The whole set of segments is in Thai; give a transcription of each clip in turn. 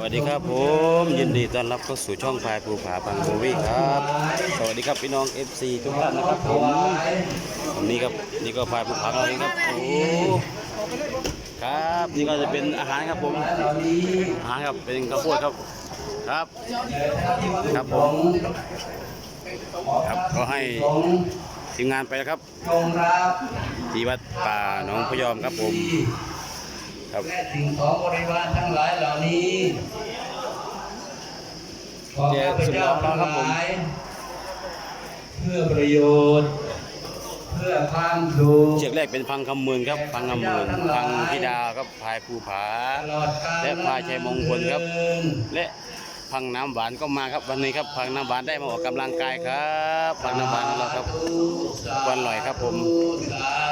สวัสดีครับผมยินดีต้อนรับเข้าสู่ช่องพายภูผาพังโบวี่ครับ สวัสดีครับพี่น้อง FC ทุกท่านนะครับผมวันนี้ครับนี่ก็พายภูผาเราเองครับโอ้ครับนี่ก็จะเป็นอาหารครับผมอาหารครับเป็นข้าวโพดครับครับ ครับผมครับก็ให้ทีมงานไปครับที่วัดป่าหนองพยอมครับผม และสิ่งของบริวารทั้งหลายเหล่านี้ขอข้าพเจ้าทั้งหลายเพื่อประโยชน์ เพื่อความสุขเชือกแรกเป็นพังคำเมืองครับพังคำเมืองพังพิดาครับพายภูผาตลอดกาลและพาชัยมงคลครับเดินและพังน้ำหวานก็มาครับวันนี้ครับพังน้ำหวานได้มาออกกำลังกายครับพังน้ำหวานของเราครับวันลอยครับผม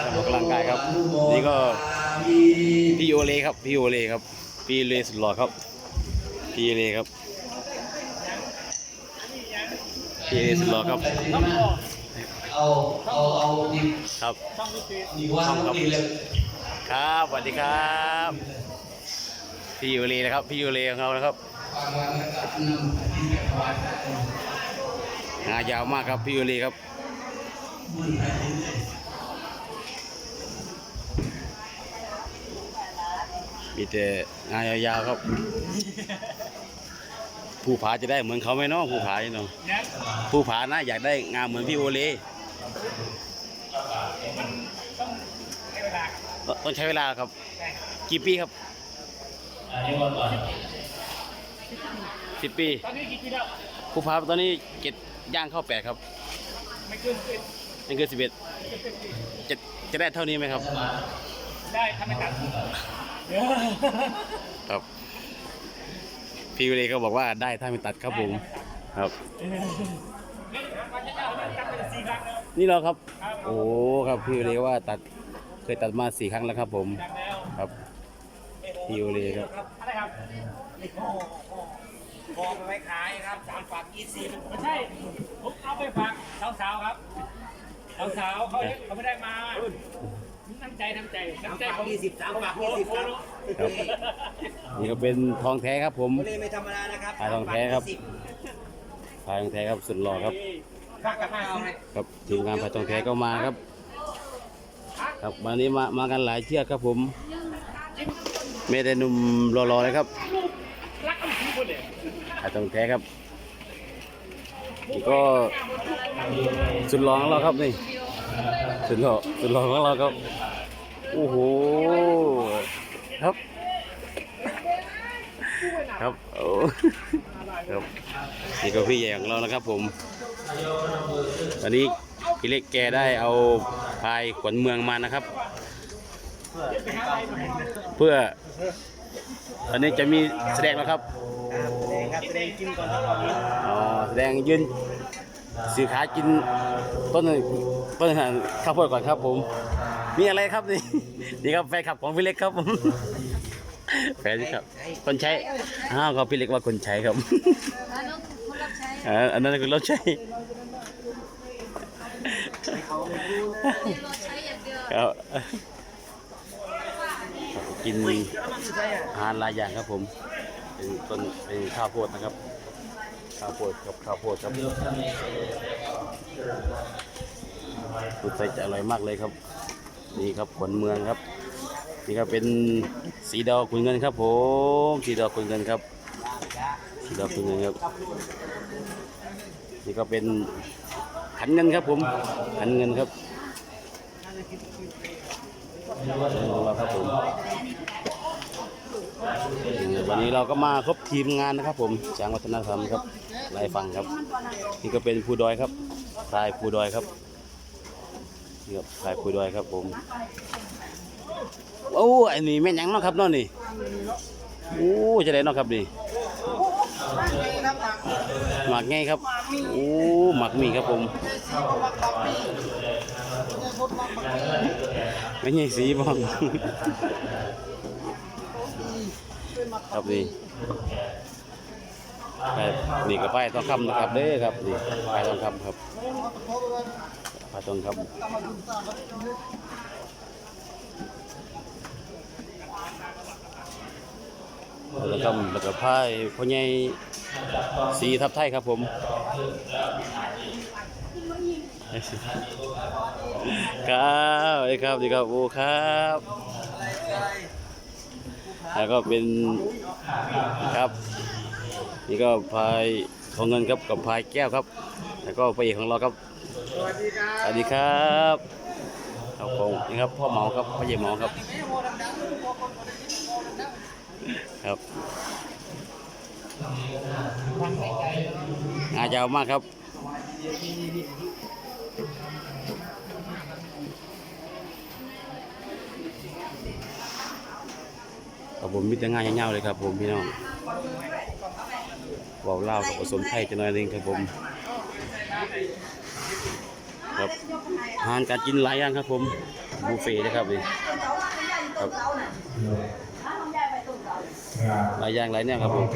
ได้มาออกกำลังกายครับ นี่ก็ พี่โอเลครับพี่โอเลครับพี่เลสุดหล่อครับพี่เลครับพี่เลสุดหล่อครับเอาเอาเอาดีครับดีว่าดีเลยครับสวัสดีครับพี่โอเลนะครับพี่โอเลของเรานะครับงวันนะครับนำที่ถวายพระองค์งายาวมากครับพี่โอเลครับ บุญไปเรื่อย มีแต่งานยาวๆครับ ผู้ผาจะได้เหมือนเขาไหมเนาะผู้ผาเนาะผู้ผานะอยากได้งานเหมือนพี่โอเลต้องใช้เวลาครับ กี่ปีครับสิบปี ตอนนี้กี่ปีแล้วผู้ผาตอนนี้เจ็ดย่างเข้าแปดครับ ไม่เกินสิบไม่เกินสิบเอ็ดจะจะได้เท่านี้ไหมครับ ได้ถ้าไม่ตัด ครับ พี่โอเลก็บอกว่าได้ถ้าไม่ตัดครับผมครับ นี่วันที่เจ้ามันตัดไปสี่ครั้งแล้วนี่เราครับครับ โอ้ครับพี่โอเลว่าตัดเคยตัดมาสี่ครั้งแล้วครับ ผมตัดแล้วครับพี่โอเลครับอะไรครับโอ้โหพอไปขายครับสามฝากยี่สิบไม่ใช่ผมเอาไปฝากสาวๆครับสาวๆเขาเขาไม่ได้มา น้ำใจน้ำใจน้ำใจของยี่สิบสามฝากยี่สิบครับครับ นี่ก็เป็นทองแท้ครับผมนี่ไม่ธรรมดานะครับขายทองแท้ครับขายทองแท้ครับสุดหล่อครับ ฝากกับมาเอาให้ครับทีมงานขายทองแท้ก็มาครับ ครับวันนี้มามากันหลายเชือกครับผมไม่ได้หนุ่มรอๆเลยครับรักกันทุกคนเลยขายทองแท้ครับนี่ก็สุดหล่อของเราครับนี่ สุดหล่อสุดหล่อของเราครับ โอ้โห ครับ ครับ โอ้ครับนี่ก็พี่ใหญ่ของเรานะครับผม ตอนนี้พี่เล็กแกได้เอาพายขวัญเมืองมานะครับ เพื่อ ตอนนี้จะมีแสดงนะครับ แสดงครับแสดงกินก่อนครับอ๋อแสดงยืน สื่อขากินต้นต้นข้าวโพดก่อนครับผมมีอะไรครับนี่นี่ครับแฟนคลับของพี่เล็กครับผมแฟนครับ คนใช้อ้าวก็พี่เล็กว่าคนใช้ครับอันนั้นคือราใช้ครับกินอาหารหลายอย่างครับผม เป็นต้นเป็นข้าวโพดนะครับ ข้าวโพดครับข้าวโพดครับสุดใจจะอร่อยมากเลยครับ นี่ครับขนเมืองครับ นี่ก็เป็นสีดอกขุนเงินครับผมสีดอกขุนเงินครับสีดอกขุนเงินครับ นี่ก็เป็นขันเงินครับผมขันเงินครับครับผมวันนี้เราก็มาครบทีมงานนะครับผมจางวัฒนธรรมครับ ลายฟังครับ นี่ก็เป็นภูดอยครับทรายภูดอยครับนี่ครับทรายภูดอยครับผมโอ้อันนี้แม่นยังเนาะครับเนาะนี่โอ้จะได้เนาะครับนี่หมักไงครับโอ้หมักมีครับผมไม่ใช่สีบ้างครับนี่ นี่ก็ไปต้องคำนะครับเด้อครับนี่ไปต้องคำครับไปต้องคำแล้วก็แล้วก็พายพ่อใหญ่สีทับไทยครับผมครับสวัสดีครับดีครับโอ้ครับแล้วก็เป็นครับ นี่ก็พายของเงินครับกับพายแก้วครับ แล้วก็พระเอกของเราครับ สวัสดีครับสวัสดีครับครับผมนี่ครับพ่อเหมาครับพ่อใหญ่เหมาครับ ครับงานยาวมากครับครับผมมีแต่งานยาวๆเลยครับผมพี่น้อง ว้าวเล่ากับผสมไทยจะหน่อยหนึงครับผมครับอาหารการกินหลายอย่างครับผมบุฟเฟ่นะครับนี่ครับหลายอย่างหลายแนวครับผม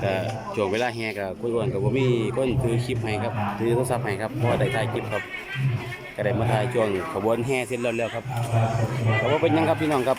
แต่ช่วงเวลาแฮกับคุยกันกับผมมีคนถือคลิปให้ครับถือโทรศัพท์ให้ครับเพราะได้ถ่ายคลิปครับก็ได้มาถ่ายช่วงขบวนแห่เสร็จแล้วแล้วครับแต่ว่าเป็นยังครับพี่น้องครับ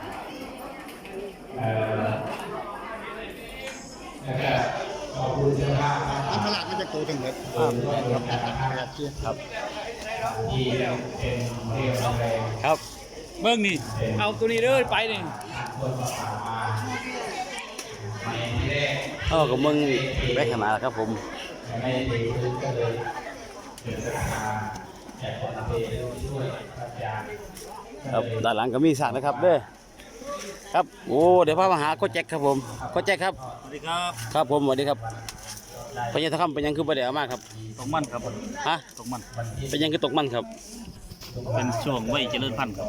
อันตลาดมันจะโตถึงเม็ดครับครับเชี่ยครับครับ เบิ้งนี่ เอาตัวนี้เด้อไปนี่เออกับมึงแบกขนาดครับผมครับด้านหลังก็มีสากนะครับเด้อ ครับโอ้เดี๋ยวพามาหาโคชแจ็คครับผมโคชแจ็คครับสวัสดีครับครับผมสวัสดีครับพญาทคำเป็นหยังคือประเดี๋ยวมากครับตกมันครับฮะตกมันเป็นหยังคือตกมันครับ เป็นช่วงวัยเจริญพันธุ์ครับ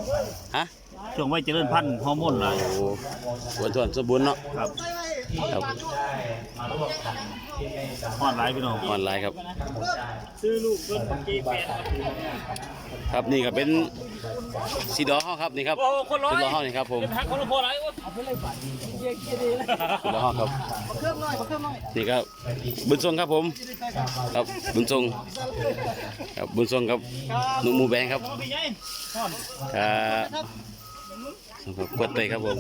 ฮะช่วงวัยเจริญพันธุ์ฮอร์โมนหลายโอ้สวนทวนสมบูรณ์เนาะครับ ครับฮอดหลายพี่น้อง ออนไลน์ครับ ซื้อลูกเพิ่นกี่แปดครับนี่ก็เป็นสีดอเฮาครับนี่ครับโอ้คนร้อยสีดอเฮานี่ครับผมเป็นพักคนละพอหลายโอ้เอาไปเลยไปเยี่ยมดีเลยสีดอเฮาครับนี่ครับบุญทรงครับผมครับบุญทรงครับบุญทรงครับหนุ่มหมูแบงครับพี่ใหญ่ครับ ครับกดเตยครับผม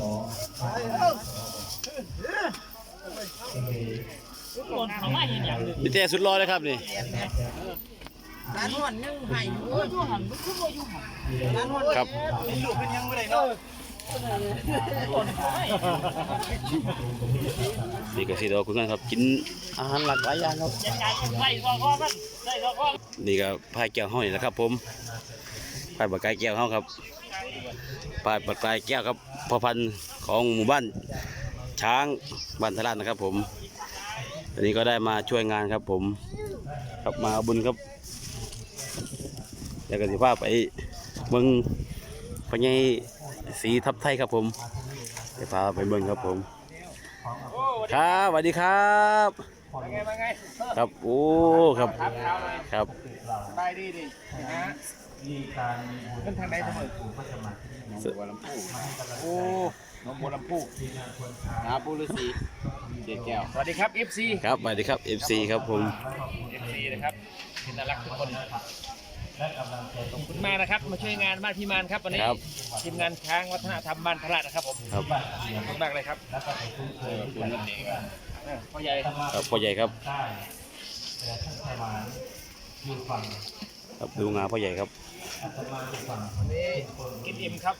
โดนเขาไม่เห็นอย่างนี่แต่สุดรอเลยครับนี่ร้านนวดยังไห้โอ้ยหันขึ้นมาอยู่ร้านนวดครับลูกเป็นยังไม่ได้เนาะนี่ก็สีดอคุณกันครับกินอาหารหลากหลายอย่างครับนี่ก็พายแก้วเฮานี่แหละครับผมพายปากกายแก้วเฮาครับ พายปากกายแก้วครับพ่อพันธุ์ของหมู่บ้านช้างบ้านทะลาดนะครับ ผมอันนี้ก็ได้มาช่วยงานครับผม ครับมาบุญครับแล้วก็สิพาพไปเมืองพญายสีทับไทยครับผมจะพาไปเมืองครับผม ครับสวัสดีครับครับโอ้ครับครับเท้าเลยครั บไปดีดินะฮะขึ้นทางใดเสมอโอ้หนองบัวลำพูนาปูฤาษีเด็กแก้วสวัสดีครับ FC ครับสวัสดีครับ FC ครับผม FC นะครับเป็นน่ารักทุกคนขอบคุณมากนะครับ มาช่วยงานบ้านพี่มานครับวันนี้ครับ ทีมงานช้างวัฒนธรรมบ้านพระราชนะครับผมครับขอบคุณมากเลยครับเออคุณนั่นเองเออพ่อใหญ่ครับพ่อใหญ่ครับครับดูงานพ่อใหญ่ครับ วันนี้กินอิ่มครับ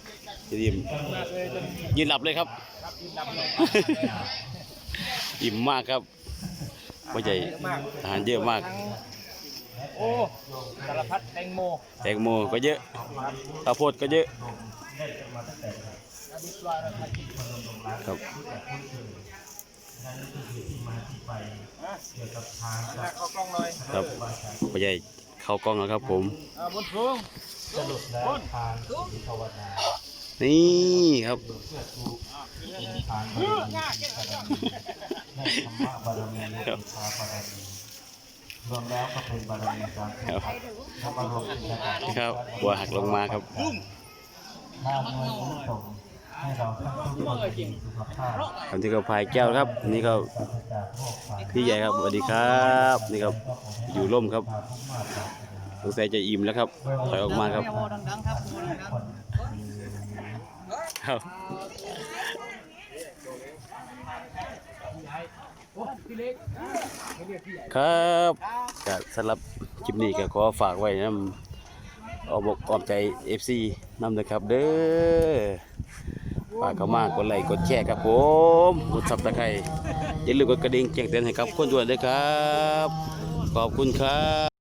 จะยิ้มมากเลยจนยืนหลับเลยครับ ครับอิ่มดำเลยอิ่มมากครับพ่อใหญ่อาหารเยอะมาก ทั้งโอ้สารพัดแตงโมแตงโมก็เยอะข้าวโพดก็เยอะครับมาเข้ากล้องหน่อยครับพ่อใหญ่ เข้ากล้องแล้วครับผมอ่าบนสูงสรุปแล้วทางนี่ครับครับรวมแล้วก็เป็นบารมีสามสิบครับถ้ามารวมกันนะครับครับหัวหักลงมาครับ หน้าเมืองผู้ส่ง ให้เราทุกคนมีสุขภาพคนที่เขาพายแก้วครับ นี่ก็ปราพี่ใหญ่ครับสวัสดีครับ นี่ครับอยู่ร่มครับพาทุกมาตราสงสัยจะอิ่มแล้วครับถอยออกมาครับครับครับก็สำหรับคลิปนี้ก็ขอฝากไว้นะเอบอกออมใจ FC นำนะครับเด้อ ฝากเข้ามากดไลค์กดแชร์ครับผมกดซับตะไคร้อย่าลืมกดกระดิ่งแจ้งเตือนให้กับคนด่วนด้วยครับ ขอบคุณครับ